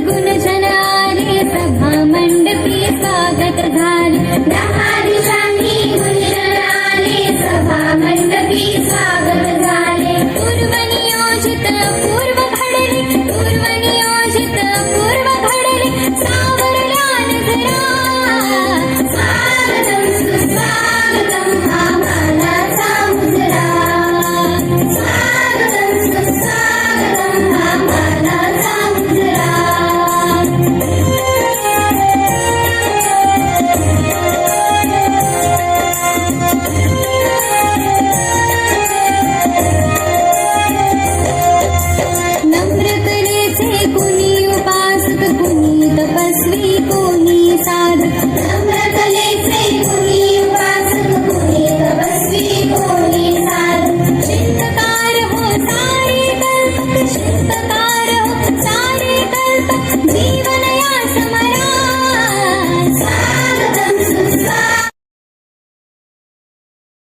सगुणजनाले सभा मण्डपे स्वागत झाले. दहा दिशांनी गुणजनाले सभा मण्डपे स्वागत